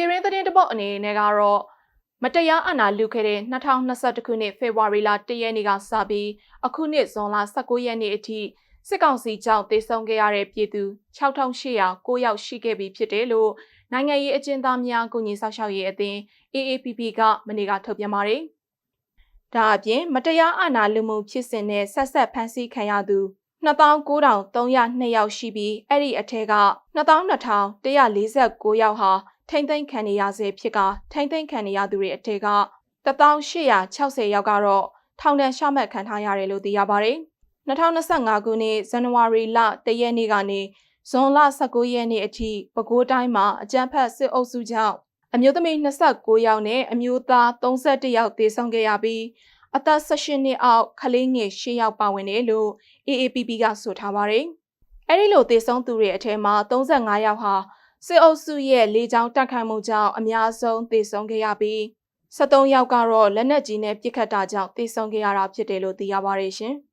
ပြည်ရင်းသတင်းတစ်ပုတ်အနေနဲ့ကတော့မတရားအာဏာလုခဲ့တဲ့2021ခုနှစ်ဖေဖော်ဝါရီလ1ရက်နေ့ကစပြီးအခုနှစ်ဇွန်လ19ရက်နေ့အထိစစ်ကောင်စီကြောင့်တေဆုံးခဲ့ရတဲ့ပြည်သူ6809ယောက်ရှိခဲ့ပြီဖြစ်တယ်လို့နိုင်ငံရေးအကျဉ်းသားများကုညီဆောက်ရှောက်ရေးအသင်း AAPP ကမနေ့ကထုတ်ပြန်ပါတယ်။ဒါအပြင်မတရားအာဏာလုမှုဖြစ်စဉ်နဲ့ဆက်ဆက်ဖမ်းဆီးခံရသူ29,302ယောက်ရှိပြီးအဲ့ဒီအထက်က22,149ယောက်ဟာ ထိမ့်သိမ်းခံနေရဆဲဖြစ်ကထိမ့်သိမ်းခံနေရသူတွေအထက်က1860ယောက်ကတော့ထောင်ဒဏ်ရှမှတ်ခံထားရတယ်လို့သိရပါတယ်။2025ခုနှစ်ဇန်နဝါရီလ1ရက်နေ့ကနေဇွန်လ19ရက်နေ့အထိပဲခူးတိုင်းမှာအကြမ်းဖက်စစ်အုပ်စုကြောင့်အမျိုးသမီး29ယောက်နဲ့အမျိုးသား31ယောက်သေဆုံးခဲ့ရပြီးအသက်18နှစ်အောက်ကလေးငယ်10ယောက်ပါဝင်တယ်လို့ AAPP ကဆိုထားပါတယ်။အဲဒီလိုသေဆုံးသူတွေအထက်မှာ35ယောက်ဟာ စစ်အုပ်စုရဲ့လေကြောင်းတိုက်ခိုက်မှုကြောင့်အများဆုံးသေဆုံးခဲ့ရပြီး73ယောက်ကတော့လက်နက်ကြီးနဲ့ပစ်ခတ်တာကြောင့်သေဆုံးခဲ့ရတာဖြစ်တယ်လို့သိရပါတယ်ရှင်။